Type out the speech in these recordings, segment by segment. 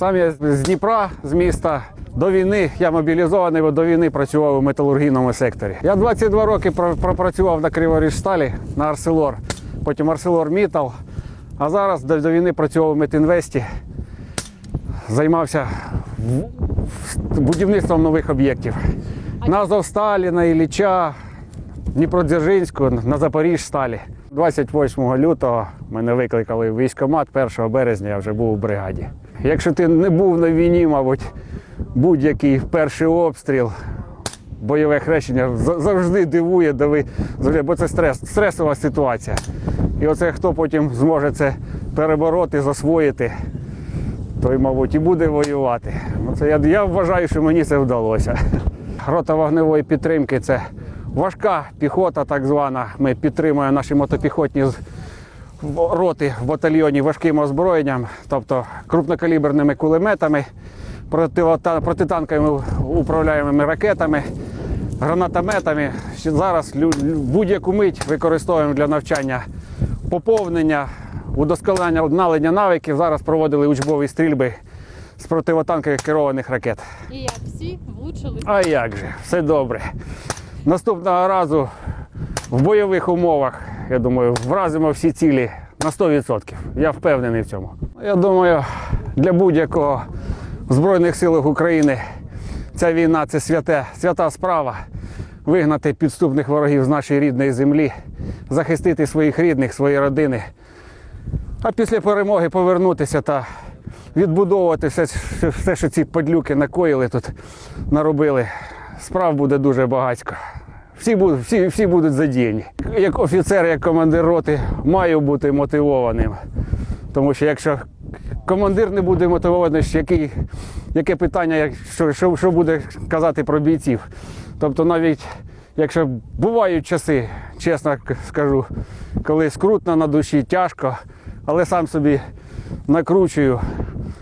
Сам я з Дніпра, з міста. До війни я мобілізований, бо до війни працював у металургійному секторі. Я 22 роки пропрацював на Криворіжсталі, на Арселор, потім Арселор Мітал. А зараз до, війни працював у Метінвесті, займався будівництвом нових об'єктів. На Азовсталі, на Ілліча, Дніпродзержинську, на Запоріжсталі. 28 лютого мене викликали в військкомат, 1 березня я вже був у бригаді. Якщо ти не був на війні, мабуть, будь-який перший обстріл, бойове хрещення завжди дивує, бо це стрес, стресова ситуація. І оце хто потім зможе це перебороти, засвоїти, той, мабуть, і буде воювати. Ну, це я, я вважаю, що мені це вдалося. Рота вогневої підтримки це важка піхота, так звана. Ми підтримуємо наші мотопіхотні роти в батальйоні важким озброєнням, тобто крупнокаліберними кулеметами, протитанковими управляємими ракетами, гранатометами. Зараз будь-яку мить використовуємо для навчання поповнення, удосконалення обналення навиків. Зараз проводили учбові стрільби з противотанкових керованих ракет. І як всі влучили? А як же, все добре. Наступного разу в бойових умовах, я думаю, вразимо всі цілі на 100%. Я впевнений в цьому. Я думаю, для будь-якого в Збройних силах України ця війна це святе, свята справа. Вигнати підступних ворогів з нашої рідної землі, захистити своїх рідних, свої родини. А після перемоги повернутися та відбудовувати все, все, що ці падлюки накоїли тут, наробили. Справ буде дуже багатько. Всі, будуть, всі, всі будуть задіяні. Як офіцер, як командир роти, маю бути мотивованим. Тому що якщо командир не буде мотивований, який, яке питання, що, що, що буде казати про бійців. Тобто навіть якщо бувають часи, чесно скажу, коли скрутно на душі, тяжко, але сам собі накручую.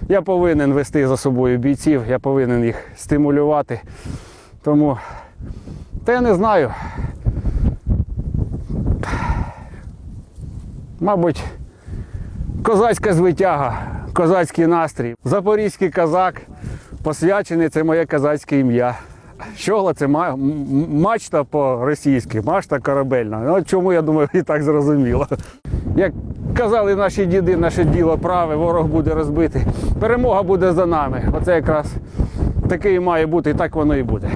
Я повинен вести за собою бійців, я повинен їх стимулювати. Тому та я не знаю. Мабуть, козацька звитяга, козацький настрій. Запорізький козак посвячений це моє козацьке ім'я. Щогла це мачта по-російськи, мачта корабельна. Ну, чому я думаю, і так зрозуміло. Як казали наші діди, наше діло праве, ворог буде розбитий. Перемога буде за нами. Оце якраз таке і має бути, і так воно і буде.